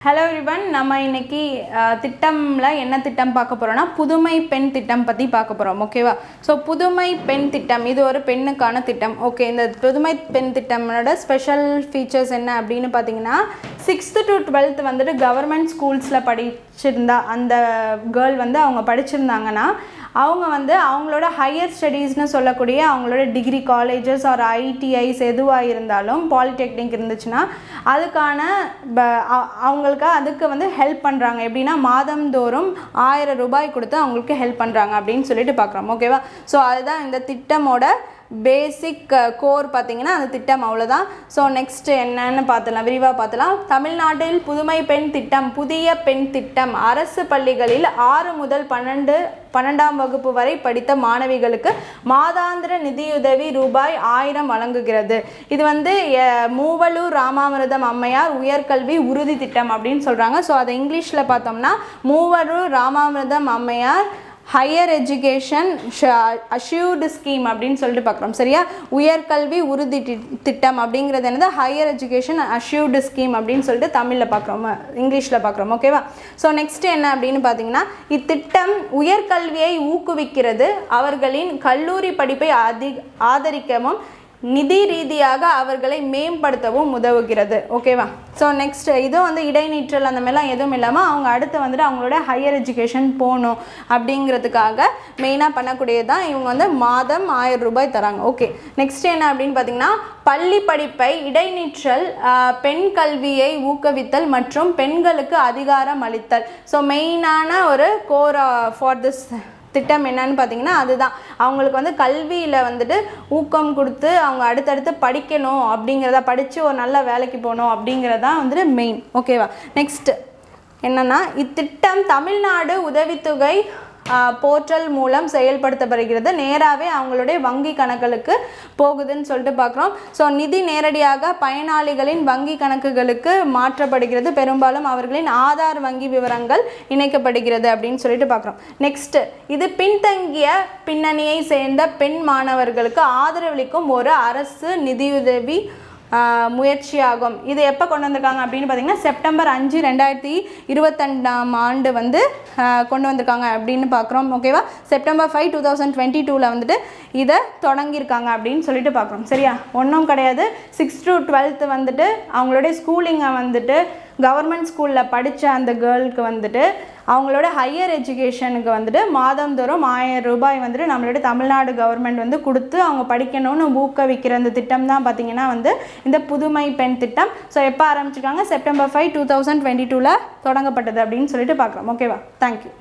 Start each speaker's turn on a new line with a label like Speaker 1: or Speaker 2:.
Speaker 1: Hello everyone நம்ம இன்னைக்கு திட்டமில் என்ன திட்டம் பார்க்க போகிறோன்னா புதுமை பெண் திட்டம் பற்றி பார்க்க போகிறோம் ஓகேவா ஸோ புதுமை பெண் திட்டம் இது ஒரு பெண்ணுக்கான திட்டம் ஓகே இந்த புதுமை பெண் திட்டமோட ஸ்பெஷல் ஃபீச்சர்ஸ் என்ன அப்படின்னு பார்த்தீங்கன்னா சிக்ஸ்த்து டு டுவெல்த் வந்துட்டு கவர்மெண்ட் ஸ்கூல்ஸில் படி படிச்சிருந்தா அந்த கேர்ள் வந்து அவங்க படிச்சிருந்தாங்கன்னா அவங்க வந்து அவங்களோட ஹையர் ஸ்டடீஸ்னு சொல்லக்கூடிய அவங்களோட டிகிரி காலேஜஸ் ஆர் ஐடிஐஸ் எதுவாக இருந்தாலும் பாலிடெக்னிக் இருந்துச்சுன்னா அதுக்கான ப- அவங்களுக்கு அதுக்கு வந்து ஹெல்ப் பண்ணுறாங்க எப்படின்னா மாதந்தோறும் ஆயிரம் ரூபாய் கொடுத்து அவங்களுக்கு ஹெல்ப் பண்ணுறாங்க அப்படின்னு சொல்லிட்டு பார்க்குறோம் ஓகேவா ஸோ அதுதான் இந்த திட்டமோட பேசிக் கோர் uh, பார்த்தீங்கன்னா அந்த திட்டம் அவ்வளோதான் ஸோ நெக்ஸ்ட் என்னன்னு பார்த்துலாம் விரிவாக பார்த்துலாம் தமிழ்நாட்டில் புதுமை பெண் திட்டம் புதிய பெண் திட்டம். அரசு பள்ளிகளில் ஆறு முதல் பன்னெண்டு பன்னெண்டாம் வகுப்பு வரை படித்த மாணவிகளுக்கு மாதாந்திர நிதியுதவி ரூபாய் ஆயிரம் வழங்குகிறது. இது வந்து மூவலூர் ராமாமிரதம் அம்மையார் உயர்கல்வி உறுதி திட்டம் அப்படின்னு சொல்கிறாங்க ஸோ அதை இங்கிலீஷில் பார்த்தோம்னா மூவலூர் ராமாமிரதம் அம்மையார் ஹையர் எஜுகேஷன் அஷ்யூர்டு ஸ்கீம் அப்படின்னு சொல்லிட்டு பார்க்குறோம். சரியா? உயர்கல்வி உறுதி திட்டம் அப்படிங்கிறது என்னது? ஹையர் எஜுகேஷன் அஷ்யூர்டு ஸ்கீம் அப்படின்னு சொல்லிட்டு தமிழில் பார்க்குறோம். இங்கிலீஷில் பார்க்குறோம். ஓகேவா ஸோ நெக்ஸ்ட் என்ன அப்படின்னு பார்த்தீங்கன்னா இத்திட்டம் உயர்கல்வியை ஊக்குவிக்கிறது அவர்களின் கல்லூரி படிப்பை அதி ஆதரிக்கவும் நிதி ரீதியாக அவர்களை மேம்படுத்தவும் உதவுகிறது. ஓகேவா ஸோ நெக்ஸ்ட் இதுவும் வந்து இடைநிற்றல் அந்த மாதிரிலாம் எதுவும் இல்லாமல் அவங்க அடுத்து வந்துட்டு அவங்களோட ஹையர் எஜுகேஷன் போகணும் அப்படிங்கிறதுக்காக மெயினாக பண்ணக்கூடியது தான் இவங்க வந்து மாதம் ஆயிரம் ரூபாய் தராங்க. ஓகே நெக்ஸ்ட் என்ன அப்படின்னு பார்த்தீங்கன்னா பள்ளி படிப்பை இடைநிற்றல் பெண் கல்வியை ஊக்குவித்தல் மற்றும் பெண்களுக்கு அதிகாரம் அளித்தல். ஸோ மெயினான ஒரு கோர் ஃபார் திஸ் திட்டம் என்னன்னு பார்த்தீங்கன்னா அதுதான். அவங்களுக்கு வந்து கல்வியில் வந்துட்டு ஊக்கம் கொடுத்து அவங்க அடுத்தடுத்து படிக்கணும் அப்படிங்கிறத படித்து ஒரு நல்ல வேலைக்கு போகணும் அப்படிங்கிறதான் வந்துட்டு மெயின் ஓகேவா நெக்ஸ்ட் என்னன்னா இத்திட்டம் தமிழ்நாடு உதவித்தொகை போர்ட்டல் மூலம் செயல்படுத்தப்படுகிறது. நேராகவே அவங்களுடைய வங்கி கணக்குகளுக்கு போகுதுன்னு சொல்லிட்டு பார்க்குறோம் ஸோ நிதி நேரடியாக பயனாளிகளின் வங்கி கணக்குகளுக்கு மாற்றப்படுகிறது. பெரும்பாலும் அவர்களின் ஆதார் வங்கி விவரங்கள் இணைக்கப்படுகிறது அப்படின்னு சொல்லிட்டு பார்க்குறோம் நெக்ஸ்ட்டு இது பின்தங்கிய பின்னணியை சேர்ந்த பெண் மாணவர்களுக்கு ஆதரவளிக்கும் ஒரு அரசு நிதியுதவி முயற்சியாகும். இது எப்போ கொண்டு வந்திருக்காங்க அப்படின்னு பார்த்தீங்கன்னா செப்டம்பர் அஞ்சு ரெண்டாயிரத்தி இருபத்தெண்டாம் ஆண்டு வந்து கொண்டு வந்திருக்காங்க அப்படின்னு பார்க்குறோம் ஓகேவா September five two thousand twenty டூவில் வந்துட்டு இதை தொடங்கியிருக்காங்க அப்படின்னு சொல்லிட்டு பார்க்குறோம் சரியா? ஒன்றும் கிடையாது. சிக்ஸ் டு டுவெல்த்து வந்துட்டு அவங்களுடைய ஸ்கூலிங்கை வந்துட்டு கவர்மெண்ட் ஸ்கூலில் படித்த அந்த கேர்ளுக்கு வந்துட்டு அவங்களோட ஹையர் எஜுகேஷனுக்கு வந்துட்டு மாதந்தோறும் ஆயிரம் ரூபாய் வந்துட்டு நம்மளோட தமிழ்நாடு கவர்மெண்ட் வந்து கொடுத்து அவங்க படிக்கணும்னு ஊக்குவிக்கிற அந்த திட்டம் தான் பார்த்தீங்கன்னா வந்து இந்த புதுமை பெண் திட்டம். ஸோ எப்போ ஆரம்பிச்சிருக்காங்க? September five two thousand twenty டூவில் தொடங்கப்பட்டது அப்படின்னு சொல்லிட்டு பார்க்குறோம் ஓகேவா தேங்க்யூ